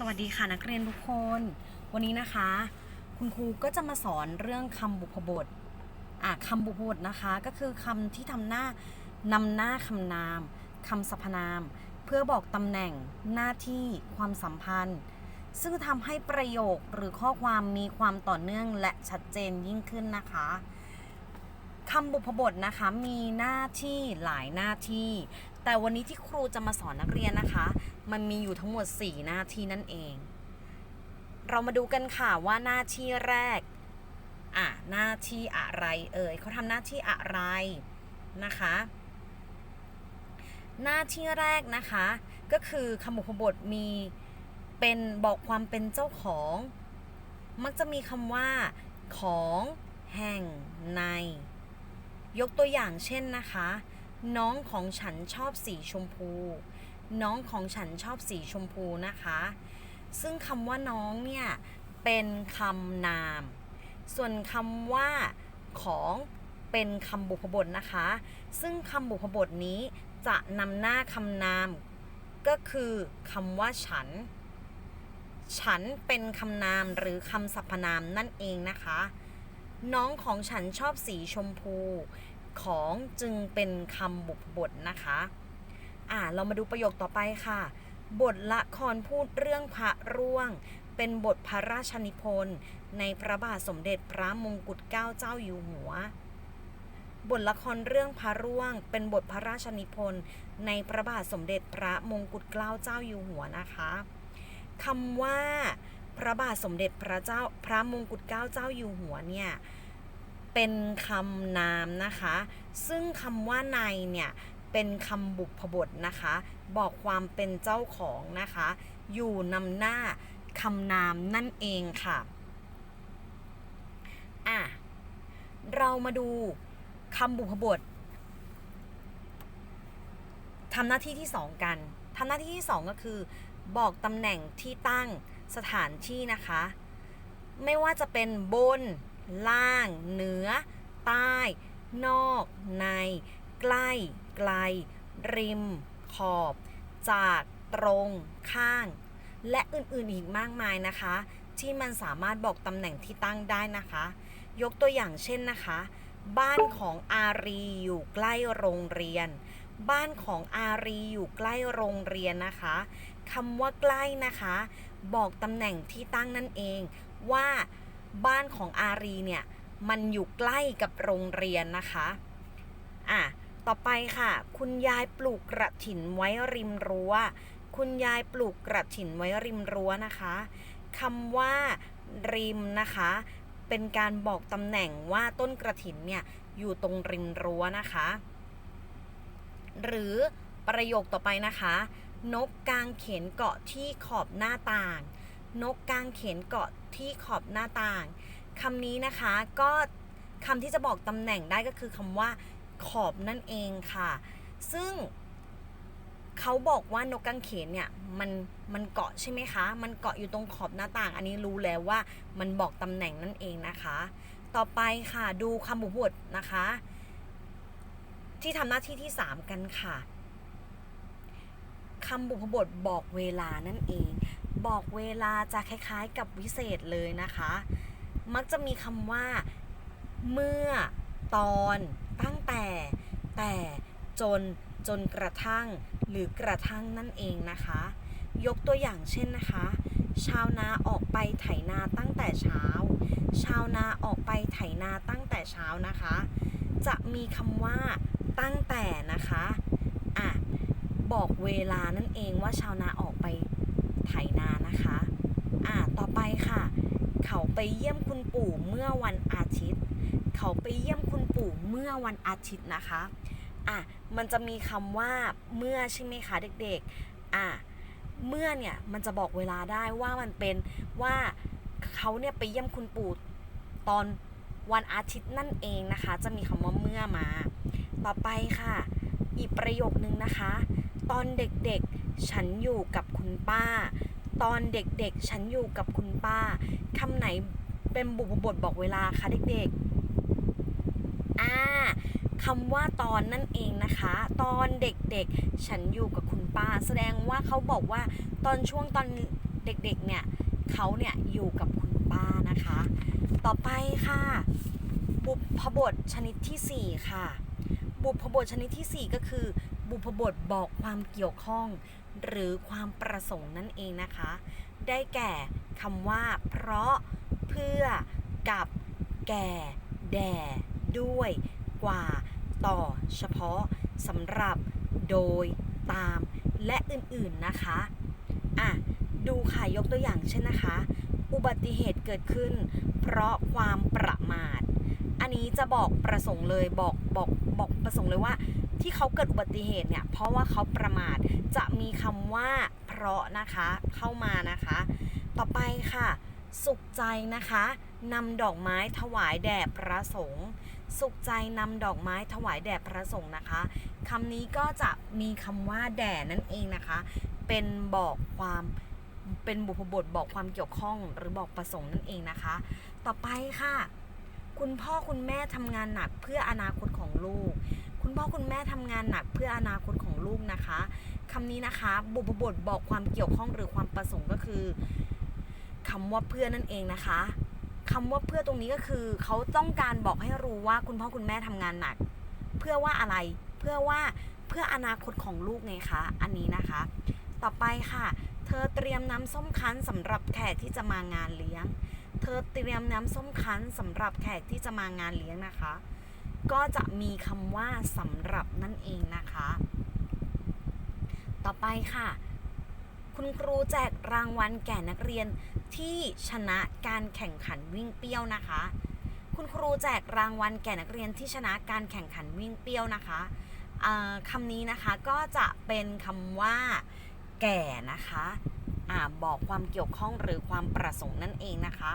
สวัสดีค่ะนักเรียนทุกคน วันนี้นะคะ คุณครูก็จะมาสอนเรื่องคำบุพบทอะคำบุพบทนะคะ ก็คือคำที่ทำหน้านำหน้าคำนามคำสรรพนาม เพื่อบอกตำแหน่งหน้าที่ความสัมพันธ์ ซึ่งทำให้ประโยคหรือข้อความมีความต่อเนื่องและชัดเจนยิ่งขึ้นนะคะคำบุพบทนะคะมีหน้าที่หลายหน้าที่ แต่วันนี้ที่ครูจะมาสอนนักเรียนนะคะ มันมีอยู่ทั้งหมด 4 หน้าที่นั่นเอง เรามาดูกันค่ะว่าหน้าที่แรกอะหน้าที่อะไรเอ่ยเขาทำหน้าที่อะไรนะคะ หน้าที่แรกนะคะ ก็คือคำบุพบทมีเป็นบอกความเป็นเจ้าของ มักจะมีคำว่า ของแห่งใน ยกตัวอย่างเช่นนะคะ น้องของฉันชอบสีชมพู น้องของฉันชอบสีชมพูนะคะ ซึ่งคำว่าน้องเนี่ย เป็นคำนาม ส่วนคำว่าของเป็นคำบุพบทนะคะ ซึ่งคำบุพบทนี้จะนำหน้าคำนาม ก็คือคำว่าฉัน ฉันเป็นคำนามหรือคำสรรพนามนั่นเองนะคะ น้องของฉันชอบสีชมพู ของจึงเป็นคำบุพบทนะคะ อ่าเรามาดูประโยคต่อไปค่ะ บทละครพูดเรื่องพระร่วง เป็นบทพระราชนิพนธ์ในพระบาทสมเด็จพระมงกุฎเกล้าเจ้าอยู่หัว บทละครเรื่องพระร่วง เป็นบทพระราชนิพนธ์ในพระบาทสมเด็จพระมงกุฎเกล้าเจ้าอยู่หัวนะคะคำว่าพระบาทสมเด็จพระเจ้าพระมงกุฎเกล้าเจ้าอยู่หัวเนี่ยเป็นคำนามนะคะ ซึ่งคำว่าในเนี่ย เป็นคำบุพบทนะคะ บอกความเป็นเจ้าของนะคะ อยู่นำหน้าคำนามนั่นเองค่ะอะเรามาดูคำบุพบททำหน้าที่ที่ 2 กันทำหน้าที่ที่ 2 ก็คือ บอกตำแหน่งที่ตั้งสถานที่นะคะ ไม่ว่าจะเป็นบน ล่าง เหนือ ใต้ นอก ใน ใกล้ ไกล ริม ขอบ จากตรง ข้าง และอื่นๆอีกมากมายนะคะ ที่มันสามารถบอกตำแหน่งที่ตั้งได้นะคะ ยกตัวอย่างเช่นนะคะ บ้านของอารีอยู่ใกล้โรงเรียน บ้านของอารีอยู่ใกล้โรงเรียนนะคะคำว่าใกล้นะคะ บอกตำแหน่งที่ตั้งนั่นเองว่าบ้านของอารีเนี่ยมันอยู่ใกล้กับโรงเรียนนะคะ อะ ต่อไปค่ะ คุณยายปลูกกระถินไว้ริมรั้ว คุณยายปลูกกระถินไว้ริมรั้วนะคะคำว่าริมนะคะ เป็นการบอกตำแหน่งว่าต้นกระถินเนี่ยอยู่ตรงริมรั้วนะคะ หรือประโยคต่อไปนะคะ นกกางเขนเกาะที่ขอบหน้าต่าง นกกางเขนเกาะที่ขอบหน้าต่างคำนี้นะคะก็คำที่จะบอกตำแหน่งได้ก็คือคำว่า ขอบนั่นเองค่ะ ซึ่งเขาบอกว่านกกางเขนเนี่ยมันมันเกาะใช่ไหมคะ มันเกาะอยู่ตรงขอบหน้าต่าง อันนี้รู้แล้วว่ามันบอกตำแหน่งนั่นเองนะคะ ต่อไปค่ะดูคำบุพบทนะคะ ที่ทำหน้าที่ที่ 3 กันค่ะคำบุพบทบอกเวลานั่นเอง บอกเวลาจะคล้ายๆ กับวิเศษเลยนะคะ มักจะมีคำว่า เมื่อตอน ตั้งแต่แต่จนจนกระทั่งหรือกระทั่งนั่นเองนะคะ ยกตัวอย่างเช่นนะคะ ชาวนาออกไปไถนาตั้งแต่เช้า ชาวนาออกไปไถนาตั้งแต่เช้านะคะ จะมีคำว่าตั้งแต่นะคะอะบอกเวลานั่นเองว่าชาวนาออกไปไถนานะคะอะต่อไปค่ะ เขาไปเยี่ยมคุณปู่เมื่อวันอาทิตย์ เขาไปเยี่ยมคุณปู่เมื่อวันอาทิตย์นะคะอะมันจะมีคำว่าเมื่อใช่ไหมคะเด็กๆอะเมื่อเนี่ยมันจะบอกเวลาได้ว่ามันเป็นว่าเขาเนี่ยไปเยี่ยมคุณปู่ตอนวันอาทิตย์นั่นเองนะคะ จะมีคำว่าเมื่อมา ต่อไปค่ะ อีกประโยคนึงนะคะ ตอนเด็กๆฉันอยู่กับคุณป้า ตอนเด็กๆฉันอยู่กับคุณป้าคำไหนเป็นบุพบทบอกเวลาคะเด็กๆ อ่าคำว่าตอนนั่นเองนะคะ ตอนเด็กๆ ฉันอยู่กับคุณป้า แสดงว่าเขาบอกว่าตอนช่วงตอนเด็กๆ เนี่ยเขาเนี่ยอยู่กับคุณป้านะคะ ต่อไปค่ะ บุพบทชนิดทีสี่4 ค่ะ บุพบทชนิดทีสี่ 4 ก็คือ บุพบทบอกความเกี่ยวข้อง หรือความประสงค์นั่นเองนะคะ ได้แก่คำว่า เพราะเพื่อกับ แก่ แด่ ด้วยกว่าต่อเฉพาะสำหรับโดยตามและอื่นๆนะคะอะดูค่ะยกตัวอย่างเช่นนะคะ อุบัติเหตุเกิดขึ้น เพราะความประมาท อันนี้จะบอกประสงค์เลยบอกบอกบอกประสงค์เลยว่า ที่เขาเกิดอุบัติเหตุเนี่ยเพราะว่าเขาประมาทจะมีคำว่า เพราะนะคะเข้ามานะคะ ต่อไปค่ะ สุขใจนะคะนำดอกไม้ถวายแด่พระสงฆ์ สุขใจนำดอกไม้ถวายแด่พระสงฆ์นะคะคำนี้ก็จะมีคำว่าแด่นั่นเองนะคะ เป็นบอกความเป็นบุพบทบอกความเกี่ยวข้องหรือบอกประสงค์นั่นเองนะคะ ต่อไปค่ะ คุณพ่อคุณแม่ทำงานหนักเพื่ออนาคตของลูก คุณพ่อคุณแม่ทำงานหนักเพื่ออนาคตของลูกนะคะคำนี้นะคะ บุพบทบอกความเกี่ยวข้องหรือความประสงค์ก็คือคำว่าเพื่อนั่นเองนะคะ คำว่าเพื่อตรงนี้ก็คือ เขาต้องการบอกให้รู้ว่าคุณพ่อคุณแม่ทำงานหนัก เพื่อว่าอะไรเพื่อว่าเพื่ออนาคตของลูกไงคะอันนี้นะคะ ต่อไปค่ะ เธอเตรียมน้ำส้มคั้นสำหรับแขกที่จะมางานเลี้ยง เธอเตรียมน้ำส้มคั้นสำหรับแขกที่จะมางานเลี้ยงนะคะ ก็จะมีคำว่าสำหรับนั่นเองนะคะ ต่อไปค่ะ คุณครูแจกรางวัลแก่นักเรียน ที่ชนะการแข่งขันวิ่งเปี้ยวนะคะ คุณครูแจกรางวัลแก่นักเรียนที่ชนะการแข่งขันวิ่งเปี้ยวนะคะคำนี้นะคะก็จะเป็นคำว่า แก่นะคะอาบอกความเกี่ยวข้องหรือความประสงค์นั่นเองนะคะ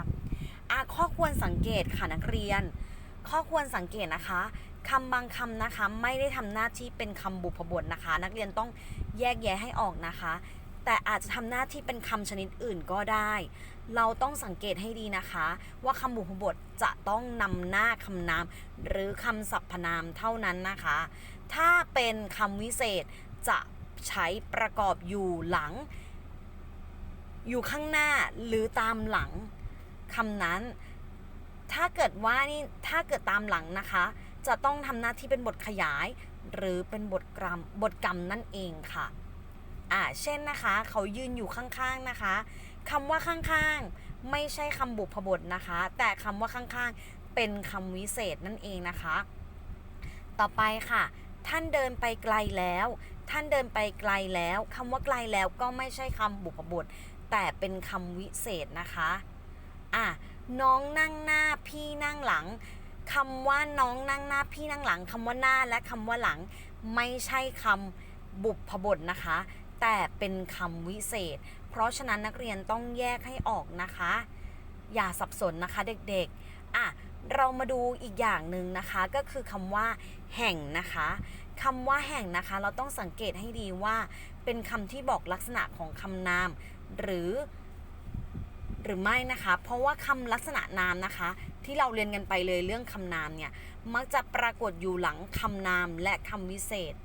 อ่าข้อควรสังเกตค่ะนักเรียน ข้อควรสังเกตนะคะคำบางคำนะคะไม่ได้ทำหน้าที่เป็นคำบุพบทนะคะ นักเรียนต้องแยกแยะให้ออกนะคะ แต่อาจจะทำหน้าที่เป็นคำชนิดอื่นก็ได้ เราต้องสังเกตให้ดีนะคะ ว่าคำบุพบทจะต้องนำหน้าคำนาม หรือคำสรรพนามเท่านั้นนะคะ ถ้าเป็นคำวิเศษจะใช้ประกอบอยู่หลัง อยู่ข้างหน้าหรือตามหลังคำนั้น ถ้าเกิดว่านี่ถ้าเกิดตามหลังนะคะ จะต้องทำหน้าที่เป็นบทขยาย หรือเป็นบทกรรมบทกรรมนั่นเองค่ะ อ่าเช่นนะคะ เขายืนอยู่ข้างๆนะคะคำว่าข้างๆ ไม่ใช่คำบุพบทนะคะ แต่คำว่าข้างๆ เป็นคำวิเศษนั่นเองนะคะ ต่อไปค่ะ ท่านเดินไปไกลแล้ว ท่านเดินไปไกลแล้วคำว่าไกลแล้วก็ไม่ใช่คำบุพบท แต่เป็นคำวิเศษนะคะอะน้องนั่งหน้าพี่นั่งหลังคำว่าน้องนั่งหน้าพี่นั่งหลังคำว่าหน้าและคำว่าหลัง ไม่ใช่คำบุพบทนะคะ แต่เป็นคำวิเศษ เพราะฉะนั้นนักเรียนต้องแยกให้ออกนะคะ อย่าสับสนนะคะเด็กๆอะเรามาดูอีกอย่างหนึ่งนะคะก็คือคำว่า แห่งนะคะคำว่าแห่งนะคะ เราต้องสังเกตให้ดีว่า เป็นคำที่บอกลักษณะของคำนาม หรือ หรือไม่นะคะ เพราะว่าคำลักษณะนามนะคะ ที่เราเรียนกันไปเลยเรื่องคำนามเนี่ยมักจะปรากฏอยู่หลังคำนามและคำวิเศษ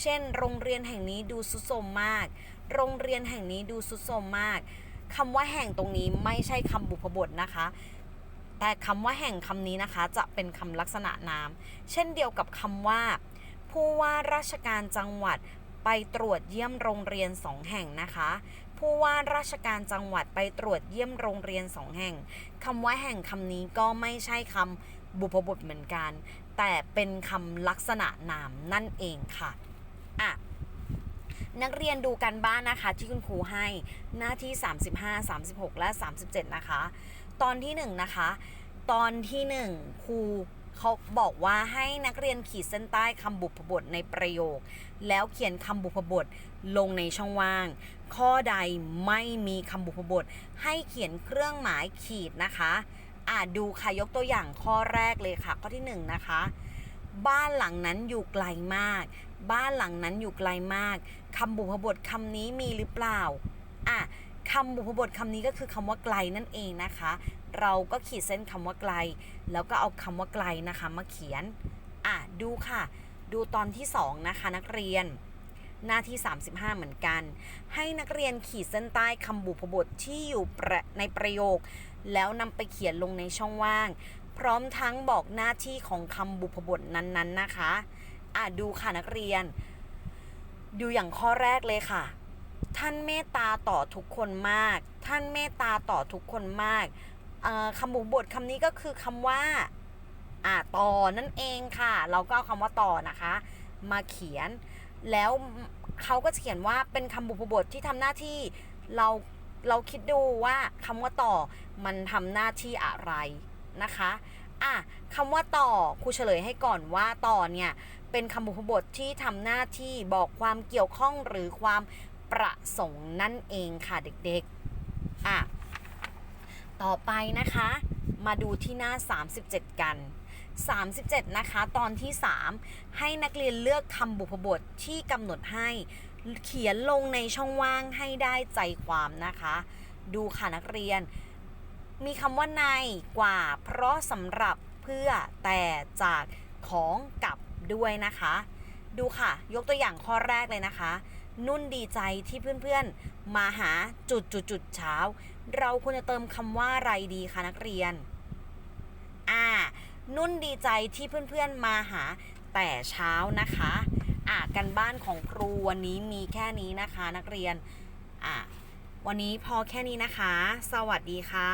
เช่น โรงเรียนแห่งนี้ดูสุดโทมมาก โรงเรียนแห่งนี้ดูสุดโทมมากคำว่าแห่งตรงนี้ไม่ใช่คำบุพบทนะคะ แต่คำว่าแห่งคำนี้นะคะ จะเป็นคำลักษณะนาม เช่นเดียวกับคำว่า ผู้ว่าราชการจังหวัดไปตรวจเยี่ยมโรงเรียนสองแห่งนะคะ ผู้ว่าราชการจังหวัดไปตรวจเยี่ยมโรงเรียนสองแห่งคำว่าแห่งคำนี้ก็ไม่ใช่คำบุพบทเหมือนกัน แต่เป็นคำลักษณะนามนั่นเองค่ะ อะนักเรียนดูกันบ้านนะคะ ที่คุณครูให้หน้าที่ 35 36 และ 37 นะคะ ตอนที่ 1 นะคะ ตอนที่ 1 ครูเขาบอกว่าให้นักเรียนขีดเส้นใต้คำบุพบทในประโยค แล้วเขียนคำบุพบทลงในช่องว่าง ข้อใดไม่มีคำบุพบท ให้เขียนเครื่องหมายขีดนะคะอ่าดูค่ะยกตัวอย่างข้อแรกเลยค่ะ ข้อที่ 1 นะคะ บ้านหลังนั้นอยู่ไกลมาก บ้านหลังนั้นอยู่ไกลมากคำบุพบทคำนี้มีหรือเปล่าอะคำบุพบทคำนี้ก็คือคำว่าไกลนั่นเองนะคะ เราก็ขีดเส้นคำว่าไกล แล้วก็เอาคำว่าไกลนะคะมาเขียน อะดูค่ะ ดูตอนที่สองนะคะนักเรียน หน้าที่ 35 เหมือนกัน ให้นักเรียนขีดเส้นใต้คำบุพบทที่อยู่ในประโยค แล้วนำไปเขียนลงในช่องว่าง พร้อมทั้งบอกหน้าที่ของคำบุพบทนั้นๆนะคะ อะดูค่ะนักเรียน ดูอย่างข้อแรกเลยค่ะ ท่านเมตตาต่อทุกคนมาก ท่านเมตตาต่อทุกคนมากคำบุพบทคำนี้ก็คือคำว่าอ่าต่อนั่นเองค่ะ เราก็เอาคำว่าต่อนะคะ มาเขียน แล้วเขาก็เขียนว่าเป็นคำบุพบทที่ทำหน้าที่เราเราคิดดูว่าคำว่าต่อมันทำหน้าที่อะไรนะคะ อะคำว่าต่อครูเฉลยให้ก่อนว่าต่อเนี่ยเป็นคำบุพบทที่ทำหน้าที่บอกความเกี่ยวข้องหรือความประสงค์นั่นเองค่ะเด็กๆอะต่อไปนะคะ มาดูที่หน้า 37 กัน 37 นะคะ ตอนที่ 3 ให้นักเรียนเลือกคำบุพบทที่กำหนดให้เขียนลงในช่องว่างให้ได้ใจความนะคะ ดูค่ะนักเรียน มีคำว่าในกว่า เพราะสำหรับเพื่อแต่จากของกับด้วยนะคะ ดูค่ะ ยกตัวอย่างข้อแรกเลยนะคะ นุ่นดีใจที่เพื่อนๆ มาหาจุดจุดจุดเช้า เราควรจะเติมคำว่าอะไรดีคะนักเรียน อ่า นุ่นดีใจที่เพื่อนๆ มาหาแต่เช้านะคะอ่ากันบ้านของครูวันนี้มีแค่นี้นะคะ นักเรียนอ่า วันนี้พอแค่นี้นะคะ สวัสดีค่ะ